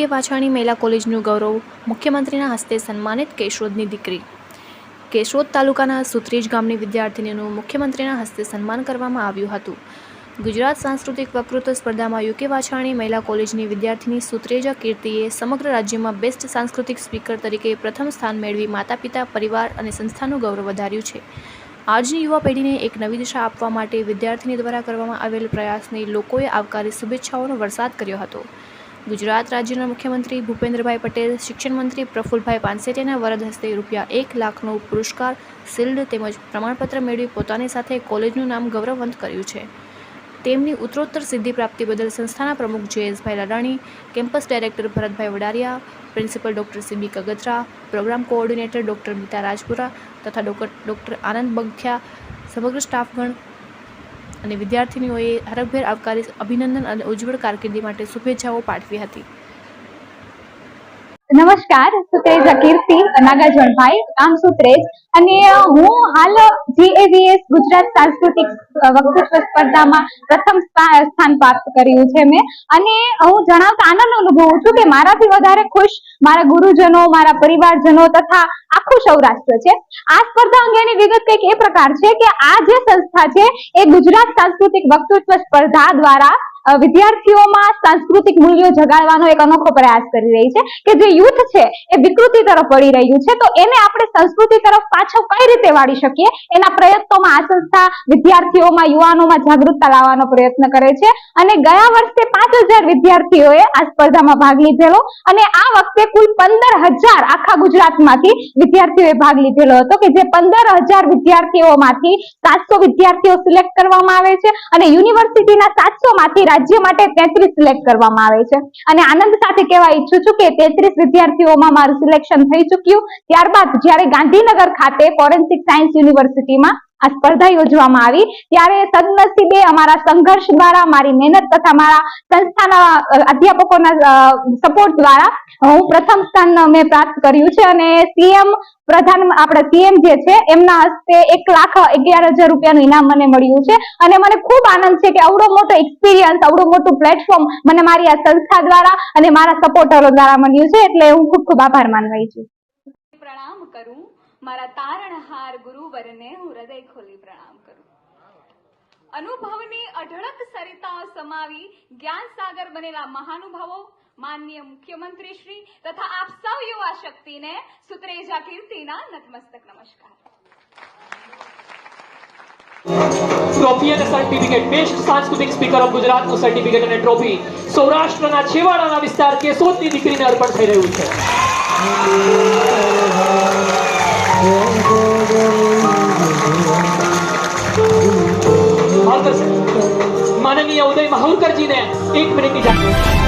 UK Vachhani મહિલા કોલેજનું ગૌરવ મુખ્યમંત્રીના હસ્તે સન્માનિત કેશોદની દીકરી. કેશોદ તાલુકાના સુત્રીજ ગામની વિદ્યાર્થીનીનું મુખ્યમંત્રીના હસ્તે સન્માન કરવામાં આવ્યું હતું. ગુજરાત સાંસ્કૃતિક વકૃત્વ સ્પર્ધામાં યુકે વાછાણી મહિલા કોલેજની વિદ્યાર્થીની સુત્રેજા કીર્તિએ સમગ્ર રાજ્યમાં બેસ્ટ સાંસ્કૃતિક સ્પીકર તરીકે પ્રથમ સ્થાન મેળવી માતા પિતા પરિવાર અને સંસ્થાનું ગૌરવ વધાર્યું છે. આજની યુવા પેઢીને એક નવી દિશા આપવા માટે વિદ્યાર્થીની દ્વારા કરવામાં આવેલ પ્રયાસને લોકોએ આવકારી શુભેચ્છાઓનો વરસાદ કર્યો હતો. ગુજરાત રાજ્યના મુખ્યમંત્રી ભૂપેન્દ્રભાઈ પટેલ, શિક્ષણ મંત્રી પ્રફુલભાઈ પાનસેટિયાના વરદ હસ્તે રૂપિયા એક લાખનો પુરસ્કાર શિલ્ડ તેમજ પ્રમાણપત્ર મેળવી પોતાની સાથે કોલેજનું નામ ગૌરવવંત કર્યું છે. તેમની ઉત્તરોત્તર સિદ્ધિ પ્રાપ્તિ બદલ સંસ્થાના પ્રમુખ Jayeshbhai Ladani, campus director Bharatbhai Vadariya, principal doctor C B Kagathara, programme coordinator doctor Mita Rajpura તથા ડૉક્ટર આનંદ બગથિયા, સમગ્ર સ્ટાફગણ અને વિદ્યાર્થીનીઓએ હરખભેર આવકારી અભિનંદન અને ઉજ્જવળ કારકિર્દી માટે શુભેચ્છાઓ પાઠવી હતી. નમસ્કાર, સુત્રેજ અકીર્તિ નાગાજણભાઈ કામ સુત્રેજ. અને હું હાલ જીએવીએસ ગુજરાત સાંસ્કૃતિક વક્તૃત્વ સ્પર્ધામાં પ્રથમ સ્થાન પ્રાપ્ત કર્યું છે મેં. અને હું જણાવતા આનંદ અનુભવું છું કે મારાથી વધારે ખુશ મારા ગુરુજનો, મારા પરિવારજનો તથા આખું સૌરાષ્ટ્ર છે. આ સ્પર્ધા અંગેની વિગત કંઈક એ પ્રકાર છે કે આ જે સંસ્થા છે, એ ગુજરાત સાંસ્કૃતિક વક્તૃત્વ સ્પર્ધા દ્વારા વિદ્યાર્થીઓમાં સાંસ્કૃતિક મૂલ્યો જગાડવાનો એક અનોખો પ્રયાસ કરી રહી છે કે જે યુથ છે એ વિકૃતિ તરફ વળી રહ્યું છે. તો એને આપણે સંસ્કૃતિ તરફ પાછો કઈ રીતે વાળી શકીએ? એના પ્રયત્નોમાં આ સંસ્થા વિદ્યાર્થીઓમાં, યુવાનોમાં જાગૃતતા લાવવાનો પ્રયત્ન કરે છે. અને ગયા વર્ષે પાંચ વિદ્યાર્થીઓએ આ સ્પર્ધામાં ભાગ લીધેલો. અને આ વખતે કુલ પંદર હજાર આખા ગુજરાતમાંથી વિદ્યાર્થીઓએ ભાગ લીધેલો હતો કે જે પંદર હજાર વિદ્યાર્થીઓમાંથી સાતસો વિદ્યાર્થીઓ સિલેક્ટ કરવામાં આવે છે. અને યુનિવર્સિટીના સાતસો માંથી રાજ્ય માટે તેત્રીસ સિલેક્ટ કરવામાં આવે છે. અને આનંદ સાથે કહેવા ઈચ્છું છું કે તેત્રીસ વિદ્યાર્થીઓમાં મારું સિલેક્શન થઈ ચૂક્યું. ત્યારબાદ જ્યારે ગાંધીનગર ખાતે ફોરેન્સિક સાયન્સ યુનિવર્સિટીમાં આ સ્પર્ધા યોજવામાં આવી. ત્યારે સદનસીબે અમારા સંઘર્ષ દ્વારા, મારી મહેનત તથા મારા સંસ્થાના અધ્યાપકોના સપોર્ટ દ્વારા હું પ્રથમ સ્થાન મેં પ્રાપ્ત કર્યું છે અને સીએમ પ્રધાન, આપણા સીએમ જે છે, એમના હસ્તે એક લાખ અગિયાર હજાર રૂપિયાનું ઇનામ મને મળ્યું છે. અને મને ખૂબ આનંદ છે કે આવડો મોટો એક્સપિરિયન્સ આવડું મોટું પ્લેટફોર્મ મને મારી આ સંસ્થા દ્વારા અને મારા સપોર્ટરો દ્વારા મળ્યું છે. એટલે હું ખૂબ ખૂબ આભાર માનવાઈ છું. પ્રણામ કરું. મારા તારણહાર ગુરુવરને હું હૃદય ખોલી પ્રણામ કરું. અનુભવની અઢળક સરિતા સમાવી જ્ઞાન સાગર બનેલા મહાનુભાવો, માનનીય મુખ્યમંત્રી શ્રી તથા આપ સૌ યુવા શક્તિને સુત્રેજા કીર્તિના નતમસ્તક નમસ્કાર. ટ્રોફી સર્ટિફિકેટ બેસ્ટ સાંસ્કૃતિક સ્પીકર ઓફ ગુજરાતનું સર્ટિફિકેટ અને ટ્રોફી સૌરાષ્ટ્રના છેવાડાના વિસ્તાર કેશોદની દીકરીને અર્પણ થઈ રહ્યું છે. માનનીય ઉદય માહુરકરજીને એક મિનિટની જાહેરાત